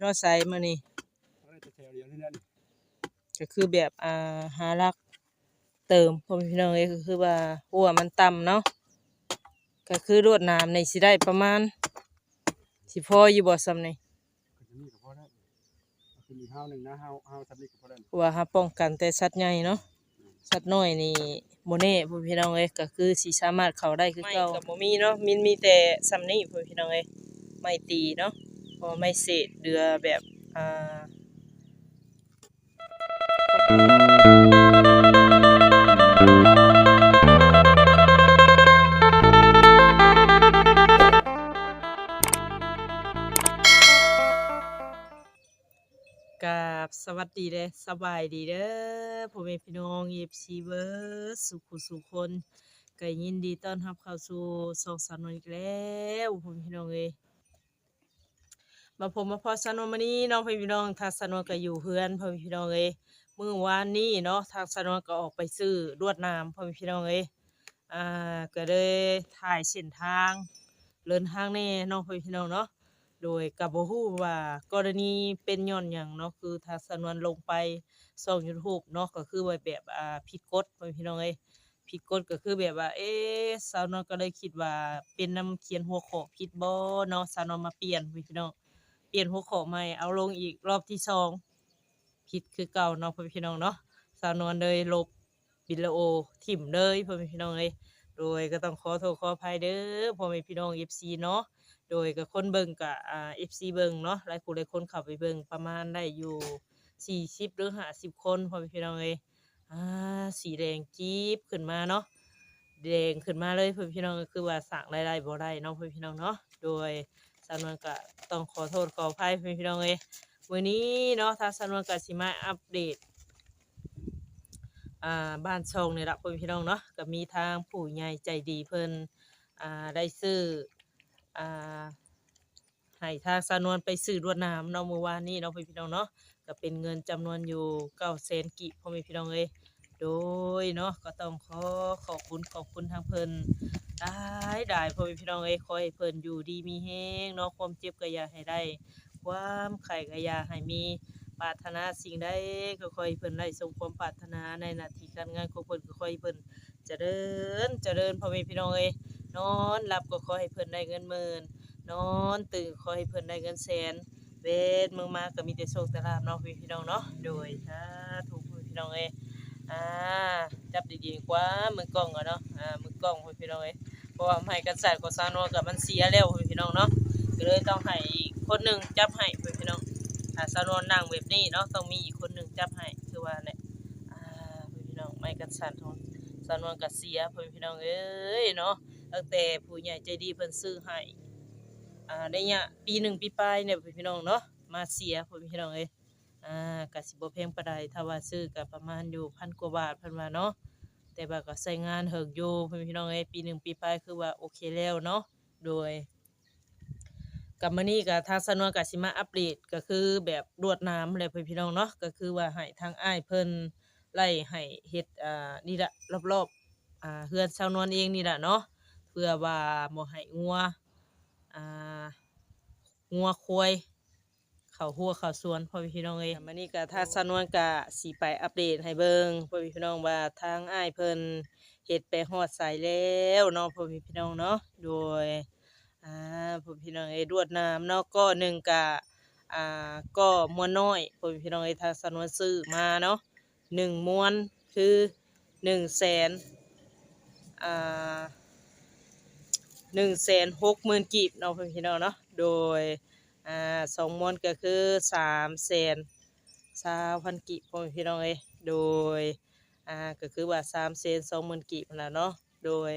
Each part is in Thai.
เนาะใส่มื้อนี้เอาได้แต่แถวเดียวนี่นั่นก็คือแบบอ่าหารักเติมพ่อแม่พี่น้องเอ้ยก็คือว่าหัวมันต่ำเนาะก็คือรวดน้ำในสิได้ประมาณสิพออยู่บ่ซ้ำนี่ก็จะมีก็พอได้เอาขึ้นอีกห้าวหนึ่งนะห้าวห้าวสำลีก็พอได้เพราะว่าหาป้องกันแต่สัตว์ใหญ่เนาะสัตว์น้อยนี่บ่แน่พ่อแม่พี่น้องเอ้ยก็คือสิสามารถเข้าได้คือเก่าก็บ่มีเนาะมีมีแต่ซ้ำนี้พ่อแม่พี่น้องเอ้ยไม่ตีเนาะเพราะว่าไม่เศษเดือแบบอ่ากับสวัสดีเด้สบายดีเด้อพ่อแม่พี่น้องเอฟซีเบิร์สุขุสุขคนก็ยินดีต้อนรับเข้าสู่สองสามวันอีกแล้วพ่อแม่พี่น้องเอ้ย มาผมมาพอสนนมานี้น้องพี่น้องทางสนนก็อยู่เพื่อนพ่อพี่น้องเอ้ยเมื่อวานนี้เนาะทางสนนก็ออกไปซื้อรวดน้ำพ่อพี่น้องเอ้ยอ่าก็เลยถ่ายเส้นทางเดินทางแน่น้องพ่อพี่น้องเนาะโดยกับบ่ฮู้ว่ากรณีเป็นย้อนหยังเนาะคือถ้าสนวนลงไปช่อง YouTube เนาะก็คือแบบอ่าผิดกฎพ่อพี่น้องเอ้ยผิดกฎก็คือแบบว่า เอ๊สาวนวลก็เลยคิดว่าเป็นน้ำเขียนหัวข้อผิดบ่เนาะสาวนวลมาเปลี่ยนพี่น้อง เปลี่ยนหัวข้อใหม่ เอาลงอีกรอบที่สองผิดคือเก่าเนาะพ่อแม่พี่น้องเนาะสาวนวลเลยลบวิดีโอถิ่มเลยพ่อแม่พี่น้องเอ้ยโดยก็ต้องขอโทษขออภัยเด้อพ่อแม่พี่น้อง FC เนาะโดยกับคนเบิ่งกับอ่า FC เบิ่งเนาะหลายผู้หลายคนเข้าไปเบิ่งประมาณได้อยู่40หรือ50คนพอพี่น้องเอ้ยอ่าสีแดงจี๊บขึ้นมาเนาะแดงขึ้นมาเลยพ่อพี่น้องก็คือว่าสั่งรายได้บ่ได้เนาะพ่อพี่น้องเนาะโดย สานวนก็ต้องขอโทษขออภัยพ่อพี่น้องเอ้ยวันนี้เนาะทางสานวนก็สิมาอัปเดตอ่าบ้านช่องนี่ละพ่อพี่น้องเนาะก็มีทางผู้ใหญ่ใจดีเพิ่นอ่าได้ซื้ออ่าให้ทางสานวนไปซื้อรวดน้ำเนาะเมื่อวานนี้เนาะพี่น้องเนาะก็เป็นเงินจำนวนอยู่เก้าแสนกิพ่อแม่พี่น้องเอ้ยโดยเนาะก็ต้องขอขอบคุณขอบคุณทางเพิ่น ได้ได้พ่อแม่พี่น้องเอ้ยขอให้เพิ่นอยู่ดีมีแฮงเนาะความเจ็บก็อย่าให้ได้ ความไข่ก็อย่าให้มีปรารถนาสิ่งใดก็ขอให้เพิ่นได้สมความปรารถนาในหน้าที่การงานของเพิ่นก็ขอให้เพิ่นเจริญเจริญพ่อแม่พี่น้องเอ้ยนอนหลับก็ขอให้เพิ่นได้เงินหมื่นนอนตื่นขอให้เพิ่นได้เงินแสนเวทมืองมาก็มีแต่โชคแต่ลาภเนาะพี่น้องเนาะโดยสาธุพี่น้องเอ้ย อ่าจับดีๆดีกว่ามือกล้องอะเนาะอ่ามือกล้องพี่น้องเอ้ยเพราะว่าไม้กันสั่นของซานอกับมันเสียแล้วพี่น้องเนาะก็เลยต้องให้อีกคนหนึ่งจับให้พี่น้องถ้าซานอนั่งแบบนี้เนาะต้องมีอีกคนหนึ่งจับให้คือว่าเนี่ยอ่าพี่น้องไม้กันสั่นของซานอก็เสียพี่น้องเอ้ยเนาะตั้งแต่ผู้ใหญ่ใจดีเพิ่นซื้อให้อ่าได้เนี่ยปีหนึ่งปีปลายเนี่ยพี่น้องเนาะมาเสียพี่น้องเอ้ย อ่ากะสิบ่แพงปานใดถ้าว่าซื้อก็ประมาณอยู่พันกว่าบาทเพิ่นว่าเนาะแต่ว่าก็ใช้งานเหิกอยู่พ่อพี่น้องเอ้ยปีหนึ่งปีปลายคือว่าโอเคแล้วเนาะโดยกับมื้อนี้ก็ทางสนวนก็สิมาอัปเดตก็คือแบบรวดน้ำเลยพ่อพี่น้องเนาะก็คือว่าให้ทางอ้ายเพิ่นไล่ให้เฮ็ดอ่านี่ละรอบๆอ่าเฮือนชาวนวลเองนี่ละเนาะเพื่อว่าบ่ให้งัวอ่างัวควาย เข้าหัวเข้าสวนพ่อพี่น้องเอ้ยมื้อนี้ก็ถ้าสนวนก็สิไปอัปเดตให้เบิ่งพ่อพี่น้องว่าทางอ้ายเพิ่นเฮ็ดไปฮอดไสแล้วเนาะพ่อพี่น้องเนาะโดยอ่าพ่อพี่น้องเอ้ยรวดน้ำเนาะก็หนึ่งก็อ่าก็มวนน้อยพ่อพี่น้องเอ้ยทางสนวนซื้อมาเนาะหนึ่งมวนคือหนึ่งแสนอ่าหนึ่งแสนหกหมื่นกีบเนาะพี่น้องเนาะโดย อ่าสองมวนก็คือสามแสนสามพันกีบพ่อแม่พี่น้องเอ้ยโดยอ่าก็คือว่าสามแสนสองหมื่นกีบนั่นล่ะเนาะโดย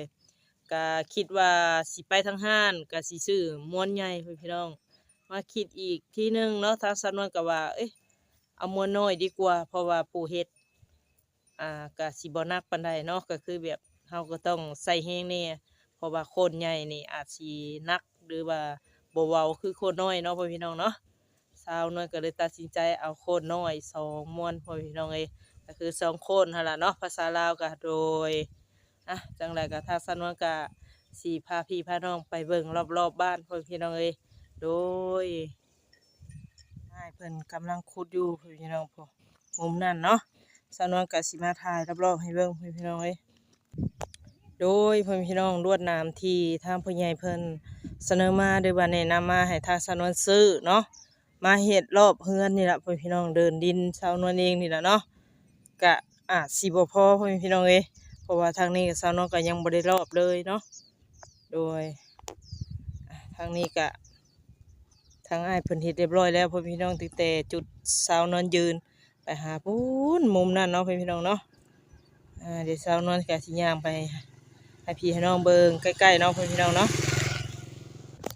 ก็คิดว่าสิไปทางห้านก็สิซื้อมวนใหญ่พ่อพี่น้อง มาคิดอีกทีหนึงเนาะทางสำนวนก็ว่าเอ้ยเอามวนน้อยดีกว่า เพราะว่าปูเฮ็ดอ่าก็สิบ่หนักปานใดเนาะก็คือแบบเฮาก็ต้องใส่แฮงแน่เพราะว่าคนใหญ่นี่อาจสิหนักหรือว่า บ่เว้าคือโคนน้อยเนาะพ่อพี่น้องเนาะสาวน้อยก็เลยตัดสินใจเอาโคนน้อยสองมวนพ่อพี่น้องเอ้ยก็คือสองโคนหั่นล่ะเนาะภาษาลาวก็โดยอะจังไดก็ทางสนวนก็สิพาพี่พาน้องไปเบิ่งรอบๆบ้านพ่อพี่น้องเอ้ยโดยอ่าพิ่นกำลังขุดอยู่พี่น้องพอมุมนั้นเนาะสาวนวลก็สิมาถ่ายรอบๆให้เบิ่งพี่น้องเอ้ย โดยเพิ่นพี่น้องรวดน้ำที่ทางผู้ใหญ่เพิ่นเสนอมาโดยว่าแนะนำมาให้ทางสาวนวลซื้อเนาะมาเฮ็ดรอบเฮือนนี่แหละเพิ่นพี่น้องเดินดินสาวนวลเองนี่แหละเนาะก็อาจสิบ่พอเพิ่นพี่น้องเอ้ยเพราะว่าทางนี้ก็สาวนวลก็ยังบ่ได้รอบเลยเนาะโดยทางนี้ก็ทางไอ้เพิ่นเฮ็ดเรียบร้อยแล้วพ่อพี่น้องตั้งแต่จุดสาวนอนยืนไปหาปูนมุมนั้นเนาะพ่อพี่น้องเนาะเดี๋ยวสาวนอนก็สิย่างไป ให้พี่ให้น้องเบิงใกล้ๆเนาะพ่อพี่น้องเนาะ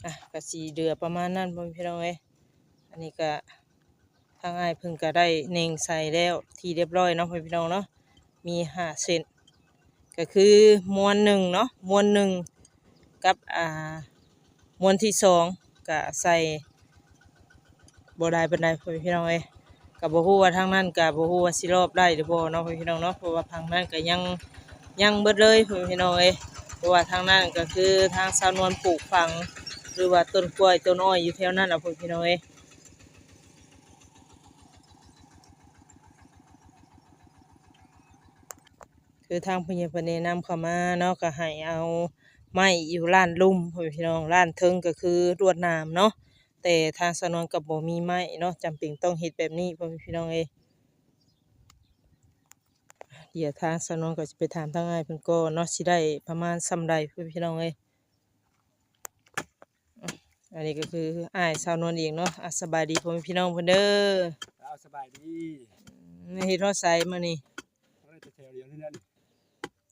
อะก็สิเดือประมาณนั้นพ่อพี่น้องเอ้อันนี้ก็ทางอ้ายพิ่นก็ได้เน่งใส่แล้วที่เรียบร้อยเนาะพ่อพี่น้องเนาะมีห้าเส้นก็คือมวนหนึ่งเนาะมวนหนึ่งกับอ่ามวนที่สองก็ใส่บได้ปานใดพ่อพี่น้องเอ้ก็บ่ฮู้ว่าทางนั้นก็บ่ฮู้ว่าสิรอบได้หรือบ่เนาะพ่อพี่น้องเนาะเพราะว่าทางนั้นก็ยัง ยังเบิดเลยพี่น้องเอ้ยเพราะว่าทางนั้นก็คือทางสาวนวลปลูกฝัง หรือว่าต้นกล้วยต้นอ้อยอยู่แถวนั้นนะพี่น้องเอ้ยคือทางผู้ใหญ่เนนะนำเข้ามาเนาะก็ให้เอาไม้อยู่ร้านลุ่มพี่น้องร้านเทิงก็คือรวดน้ำเนาะแต่ทางสนวนกับบ่มีไม้เนาะจำเป็นต้องเฮ็ดแบบนี้พี่น้องเอ้ เดี๋ยวทางสนวนก็จะไปถามทางอ้ายเพิ่นก็เนาะสิได้ประมาณส่ำใดพ่อแม่พี่น้องเอ้ยอะอันนี้ก็คืออ้ายสาวนวลเองเนาะอะสบายดีพ่อแม่พี่น้องเพิ่นเด้อเอาสบายดีอืมเฮ็ดฮอดไสมื้อนี้เอาได้แต่แถวเดียวนี่นั่น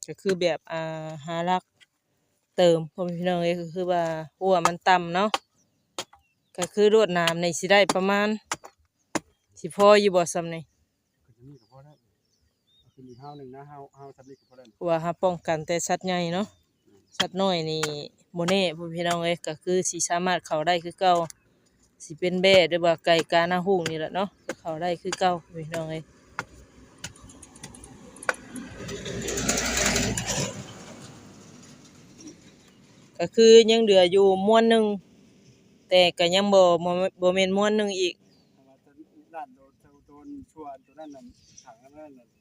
ก็คือแบบอ่าหารักเติมพ่อแม่พี่น้องเอ้ยก็คือว่าหัวมันต่ำเนาะก็คือรวดน้ำในสิได้ประมาณสิพออยู่บ่ซำนี่ ก็จะมีกับพ่อได้เอาขึ้นอีกห้าวหนึ่งนะห้าวห้าวสำลีกับพ่อได้เพราะว่าหาป้องกันแต่สัตว์ใหญ่เนาะสัตว์น้อยนี่โมเน่พ่อพี่น้องเอ้ยก็คือสิสามารถเข้าได้คือเก่าสิเป็นแบ่หรือว่าไก่กาหน้าหุ่งนี่แหละเนาะก็เข้าได้คือเก่าพ่อพี่น้องเอ้ยก็คือยังเหลืออยู่ม้วนหนึ่งแต่ก็ยังบ่บ่บ่แม่นม้วนหนึ่งอีกเพราะว่าต้นด้านโดนโดนชัวตัวนั้นน่ะถังนั้นน่ะ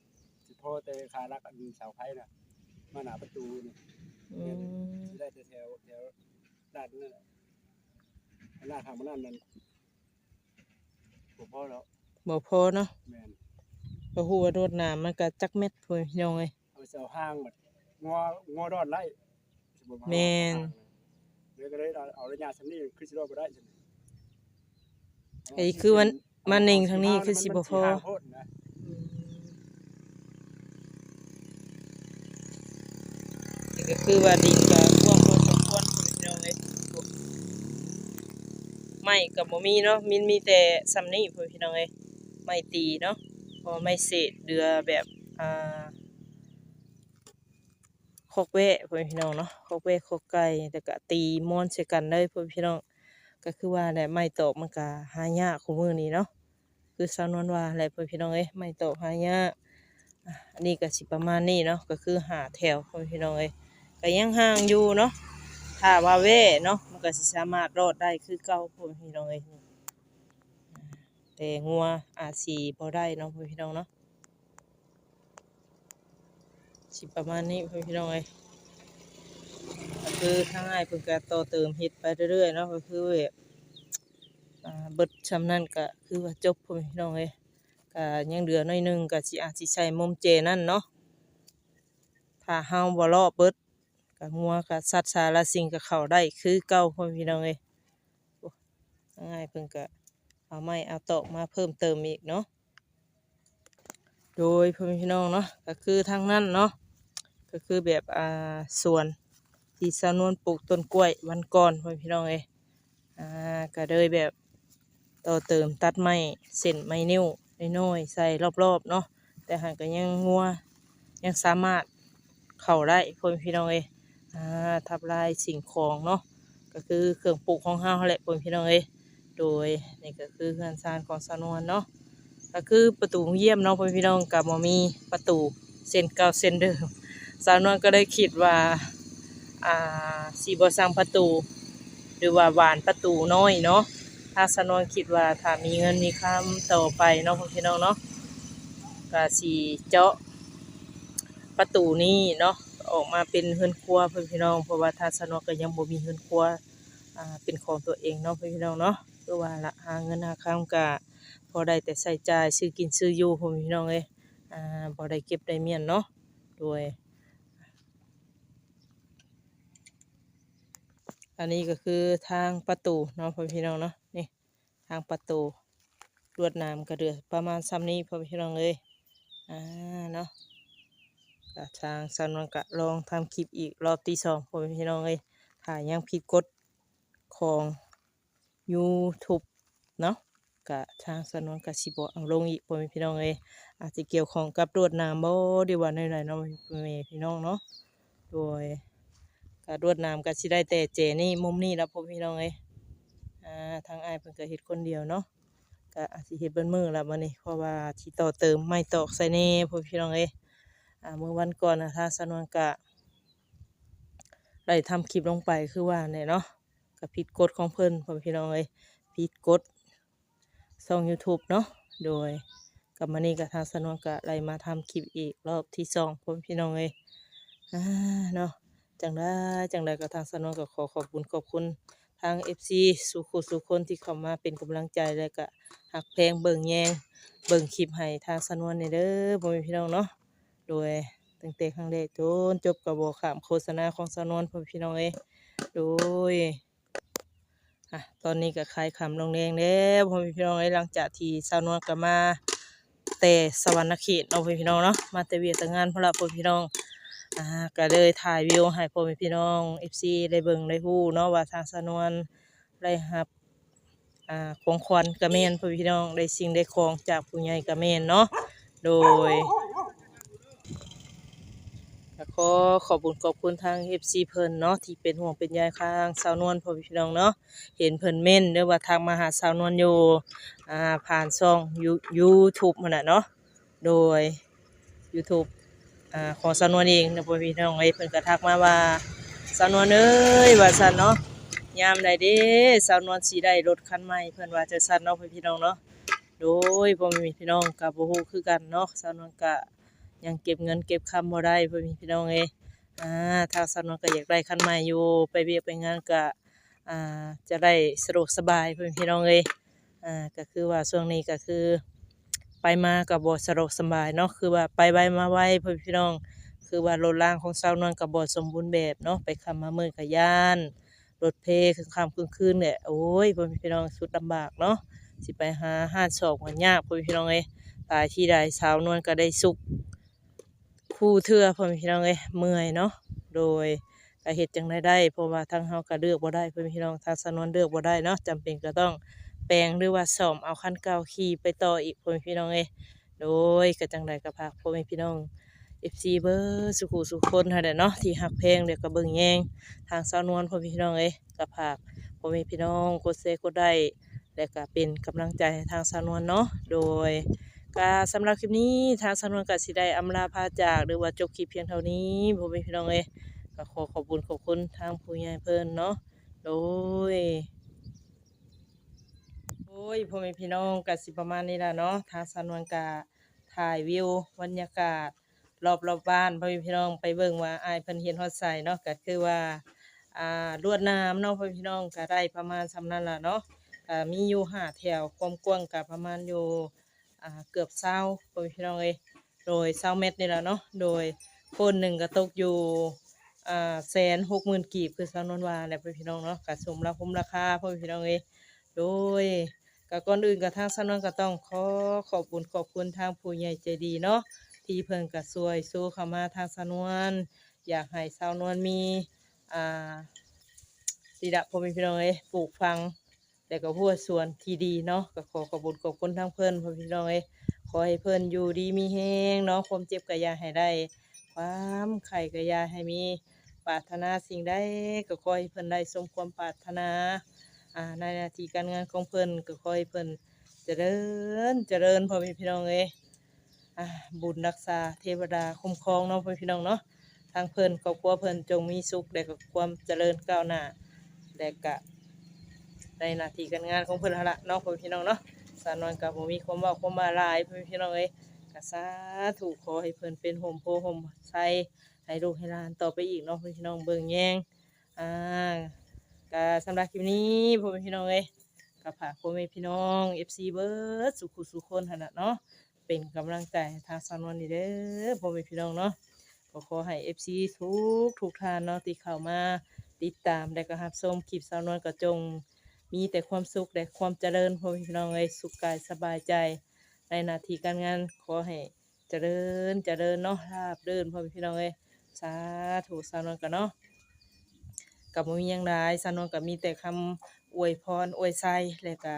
สิพ่อแต่คารักอันเสาไผ่น่ะมาหน้าประตูนี่อืมสิได้แต่แถวแถวด้านนั้นน่ะหน้าทางมันนั่นนั่นบ่พอแล้วบ่พอเนาะแม่นก็ฮู้ว่ารดน้ำมันก็จักเม็ดพ่อพี่น้องเอ้ย เอาเสาห้างแบบงองอดอดไล่สิบ่าแม่น เดี๋ยวก็เลยเอาเอาระยะสำนี้คือสิรอดบ่ได้จังไอ้คือมันมันนิ่งทางนี้คือสิบ่พอ มันสิห่างโพดนะ ก็คือว่าดินก็ท่วมพอสมควรพี่น้องเลยไม่กับบ่มีเนาะมินมีแต่ซำนี้พี่น้องเอ้ยไม่ตีเนาะพอไม่เศษเดือแบบอ่าคกแวะพี่น้องเนาะคกแวะคกไก่แต่ก็ตีม้วนใส่กันเลยพี่น้องก็คือว่าแหละไม่ตกมันก็หายากของมือนี้เนาะคือสาวนวลว่าแหละพี่น้องเอ้ยไม่ตกหายากอันนี้ก็สิประมาณนี้เนาะก็คือหาแถวพี่น้องเอ้ย ก็ยังห่างอยู่เนาะถ้าว่าเว่เนาะมันก็สิสามารถรอดได้คือเก่าพ่อพี่น้องเอ้ยแต่งัวอาสิบ่ได้เนาะพ่อพี่น้องเนาะสิประมาณนี้พ่อพี่น้องเอ้ยคือทางอ้ายเพิ่นก็ต่อเติมเฮ็ดไปเรื่อยๆเนาะก็คือแบบเบิดชำนั้นก็คือว่าจบพ่อพี่น้องเอ้ยก็ยังเหลือหน่อยหนึงก็สิอาจสิใช้มุมเจนั่นเนาะถ้าเฮาบ่รอเบิด กับงัวกับสัตว์สารสิ่งกับเขาได้คือเก่าพ่อพี่น้องเอ้ยง่ายเพิ่นก็เอาไม้เอาตอกมาเพิ่มเติมอีกเนาะโดยพ่อพี่น้องเนาะก็คือทางนั้นเนาะก็คือแบบอ่าสวนที่สาวนวลปลูกต้นกล้วยวันก่อนพ่อพี่น้องเอ้ยอ่าก็เลยแบบต่อเติมตัดไม้เส้นไม้นิ้วน้อยใส่รอบๆเนาะแต่หากก็ยังงัวยังสามารถเข้าได้พ่อพี่น้องเอ้ย ทับลายสิ่งของเนาะก็คือเครื่องปลูกของเฮาแหละพี่น้องเอ้ยโดยนี่ก็คือเฮือนซานของสานวนเนาะก็คือประตูเยี่ยมเนาะพี่น้องกับบ่มีประตูเส้นเก่าเส้นเดิมสาวนวลก็ได้คิดว่าอ่าสิบ่สร้างประตู หรือว่าหวานประตูน้อยเนาะถ้าสนวนคิดว่าถ้ามีเงินมีคำต่อไปเนาะพี่น้องเนาะก็สิเจาะประตูนี้เนาะ ออกมาเป็นเฮือนครัวพ่อพี่น้องเพราะว่าถ้าสนวนก็ยังบ่มีเฮือนครัวอ่าเป็นของตัวเองเนาะพ่อพี่น้องเนาะคือว่าละหาเงินหาคำก็พอได้แต่ใส่จ่ายซื้อกินซื้ออยู่พ่อพี่น้องเอ้ยอ่าบ่ได้เก็บได้เมียนเนาะโดยอันนี้ก็คือทางประตูเนาะพ่อพี่น้องเนาะนี่ทางประตูลวดน้ำกระเดือประมาณซ้ำนี้พ่อพี่น้องเลยอ่าเนาะ ทางสันวันกะลองทำคลิปอีกรอบที่สองพ่อพี่น้องเลยถ้ายยังผิดกฎของ YouTube เนาะกะทางสันวันกะสิบเอาลงอีกพ่อพี่น้องเลยอาจจะเกี่ยวของกับลวดน้ำบ่ดีว่าหน่อยๆเนาะพ่อพี่น้องเนาะโดยก็รวดน้ำก็สิได้แต่เจนี่มุมนี้แล้วพ่อพี่น้องเอ้ยอ่าทางไอ้เพิ่นก็เฮ็ดคนเดียวเนาะก็อาจสิเฮ็ดเบิ่นมือแล้วมื้อนี้เพราะว่าสิต่อเติมไม้ตอกใส่แน่พ่อพี่น้องเอ้ย เมื่อวันก่อนนะทางสนวนก็ได้ทำคลิปลงไปคือว่าเนี่ยเนาะก็ผิดกฎของเพิ่นพ่อพี่น้องเอ้ยผิดกฎช่อง YouTube เนาะโดยกับมื้อนี้ก็ทางสนวนก็ไล่มาทำคลิปอีกรอบที่สองพ่อพี่น้องเอ้ยอ่าเนาะจังได้จังได้ก็ทางสนวนก็ขอขอบคุณขอบคุณทาง FC สุขุสุคนที่เข้ามาเป็นกำลังใจและก็หักแพงเบิ่งแยงเบิ่งคลิปให้ทางสนวนนี่เด้อพ่อแม่พี่น้องเนาะ โดยตั้งแต่ครั้งแรกจนจบก็บ่ข้ามโฆษณาของสนวนพ่อพี่น้องเอ้โดยอะตอนนี้ก็ขายคำลงแดงแล้วพ่อพี่น้องเอ้หลังจากที่สนวนก็มาแต่สวรรณเขตเนาพ่อพี่น้องเนาะมาแต่เวียแต่งานพุ่นละพ่อพี่น้องอ่าก็เลยถ่ายวิวให้พ่อพี่น้อง FC ได้เบิ่งได้ฮู้เนาะว่าทางสนวนได้รับอ่าของขวัญกระแม่นพ่อพี่น้องได้สิ่งได้ของจากผู้ใหญ่กระแม่นเนาะโดย ขอขอบคุณขอบคุณทาง FC เพิ่นเนาะที่เป็นห่วงเป็นใยข้างสาวนวลพ่อแม่พี่น้องเนาะเห็นเพิ่นเม่นเด้อว่าทางมาหาสาวนวลอยู่อ่าผ่านช่อง You- YouTube มันน่ะเนาะโดย YouTube อ่าของสาวนวลเองนะพ่อพี่น้องเอ้เพิ่นก็ทักมาว่าสาวนวลเอ้ยว่าซั่นเนาะยามใดเด้สาวนวลสิได้รถคันใหม่เพิ่นว่าจะซั่นเนาะพ่อพี่น้องเนาะโดยพ่อแม่พี่น้องก็บ่ฮู้คือกันเนาะสาวนวลก็ ยังเก็บเงินเก็บคำบ่ได้พ่อแม่พี่น้องเอ้อ่าทางสาวนวลก็อยากได้คันใหม่อยู่ ไปเวียกไปงานก็อ่าจะได้สะดวกสบายพ่อแม่พี่น้องเอ้อ่าก็คือว่าช่วงนี้ก็คือ ไปมากับบสะดวกสบายเนาะคือว่าไปไวมาไวพ่อพี่น้อง คือว่ารถล่างของสาวนวลกับบสมบูรณ์แบบเนาะไปคำมาเมื่องกับย่านรถเพคือคำคืนคืนเนี่ยโอ้ยพ่อพี่น้องสุดลำบากเนาะสิไปหาห้าศอกมันยากพ่อพี่น้องเอ้ตายที่ใดสาวนวลก็ได้สุข คู่เทือพ่อพี่น้องเอ้ยเมื่อยเนาะโดยก็เฮ็ดจังได้ได้เพราะว่าทางเฮาก็เลือกบ่ได้พ่อพี่น้องทางสาวนเลือกบ่ได้เนาะจำเป็นก็ต้องแปลงหรือว่าซ่อมเอาคันเก่าขี่ไปต่ออีกพ่อแม่พี่น้องเอ้ยโดยก็จังใดก็พากพ่อแม่พี่น้อง FC เบอร์สุขุสุขคนหั่นแหละเนาะที่หักเพลงเดี๋ยวก็เบิ่งแยงทางสาวนวลพ่อแม่พี่น้องเอ้ยก็พากพ่อแม่พี่น้องกดแชร์กดได้และก็เป็นกำลังใจทางสาวนวลเนาะโดย ก็สำหรับคลิปนี้ทางสาวนวลก็สิได้อำลาพาจากหรือว่าจบคลิปเพียงเท่านี้พ่อแม่พี่น้องเอ้ยก็ขอขอบคุณขอบคุณทางผู้ใหญ่เพิ่นเนาะโดยโอ้ยพ่อแม่พี่น้องก็สิประมาณนี้ละเนาะทางสานวนกาถ่ายวิวบรรยากาศ รอบรอบบ้านพ่อแม่พี่น้องไปเบิ่งว่าอายเพิ่นเฮ็ดฮอดใส่เนาะก็คือว่าอ่าลวดน้ำเนาะพ่อแม่พี่น้องก็ได้ประมาณสำนั้นละเนาะมีอยู่ห้าแถวความกว้างก็ประมาณอยู่ เกือบ20พ่อแม่พี่น้องเอยโดย20เมตรนี่แล่ะเนาะโดยคนหนึ่งก็ตกอยู่แสนหกหมื่นกีบคือสาวนวนวาแหละพ่อแม่พี่น้องเนาะก็สมราคมราคาพ่อม่พี่น้องเอยโดยก็ก่อนอื่นกับทางสนวนก็ต้องขอขอบคุณขอบคุณทางผู้ใหญ่ใจดีเนาะที่เพิ่นก็ช่วยสู้เข้ามาทางสนวนอยากให้สาวนวลมีอ่าสิดะพ่อม่พี่น้องเอยปลูกฟัง แต่ก็พูดส่วนที่ดีเนาะก็ขอขอบคุณขอบคุณทางเพิ่อนพ่อพี่น้องเอ้ขอให้เพิ่อนอยู่ดีมีแฮงเนาะความเจ็บก็อย่าให้ได้ ความไข่ก็อย่าให้มีปรารถนาสิ่งใดก็ขอให้เพิ่อนได้สมความปรารถนาอ่าในหน้าที่การงานของเพิ่อนก็ขอให้เพิ่อนเจริญเจริญพ่อแม่พี่น้องเอ้บุญรักษาเทวดาคุ้มครองเนาะพ่อพี่น้องเนาะทางเพิ่อนครอบครัวเพิ่อนจงมีสุขและก็ความเจริญก้าวหน้าและก็ ในหน้าที่การงานของเพิ่นหั่นล่ะเนาะพ่อแม่พี่น้องเนาะสาวนวลก็บ่มีความเว้าความมาหลายพ่อพี่น้องเอ้ยก็สาธุขอให้เพิ่นเป็นห่มโพห่มไทรให้ลูกให้หลานต่อไปอีกเนาะพ่อแม่พี่น้องเบิ่งแยงอ่าก็สำหรับคลิปนี้พ่อแม่พี่น้องเอ้ยก็ฝากพ่อแม่พี่น้อง FC เบิดสุขุสุขคนหั่นน่ะเนาะเป็นกำลังใจทางสาวนวลนี่เด้อพ่อแม่พี่น้องเนาะก็ขอให้ FC ทุกทุกท่านเนาะที่เข้ามาติดตามและก็รับชมคลิปสาวนวลก็จง มีแต่ความสุขและความเจริญพ่อแม่พี่น้องเอ้ยสุขกายสบายใจ ในหน้าที่การงานขอให้เจริญเจริญเนาะราบรื่นพ่อแม่พี่น้องเอ้ยสาธุสาวนวลกันเนาะกับมีหยังหลายสาวนวลก็มีแต่คำอวยพรอวยไสและก็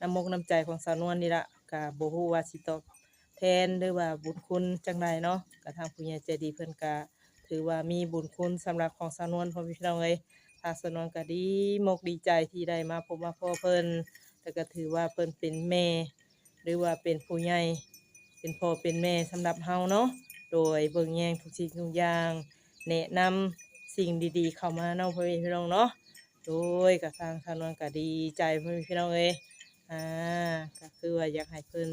น้ำมกน้ำใจของสาวนวลนี่ละก็บ่ฮู้ว่าสิตอบแทนหรือว่าบุญคุณจังใดเนาะกระทางผู้ใหญ่ใจดีเพิ่อนก็ถือว่ามีบุญคุณสำหรับของสาวนวลพ่อพี่น้องเอ้ย ทาสาวนวลก็ดีมกดีใจที่ได้มาพบมาพ่อเพิ่นแต่ก็ถือว่าเพิ่นเป็นแม่ หรือว่าเป็นผู้ใหญ่เป็นพ่อเป็นแม่สำหรับเฮาเนาะโดยเบิ่งแยงทุกสิ่งทุกอย่างแนะนำสิ่งดีๆ เข้ามาเนาะพ่อพี่น้องเนาะโดยกระทางสาวนวลก็ดีใจพ่อพี่น้องเอ้ยอ่าก็คือว่าอยากให้เพิ่น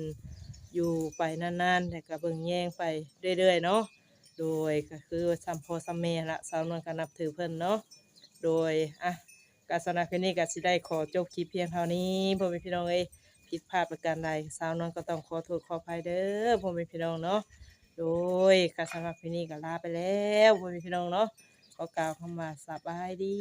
อยู่ไปนานๆแต่ก็เบิ่งแยงไปเรื่อยๆเนาะโดยก็คือซัมพอซัมเมละสาวนวลก็นับถือเพิ่นเนาะ โดยอะการสนับสนุนก็สิได้ขอจบคลิปเพียงเท่านี้พ่อแม่พี่น้องเอ้ยผิดพลาดประการใดสาวน้องก็ต้องขอโทษขออภัยเด้อพ่อแม่พี่น้องเนาะโดยการสนับคลิปนี้ก็ลาไปแล้วพ่อแม่พี่น้องเนาะขอกล่าวคำว่าสบายดี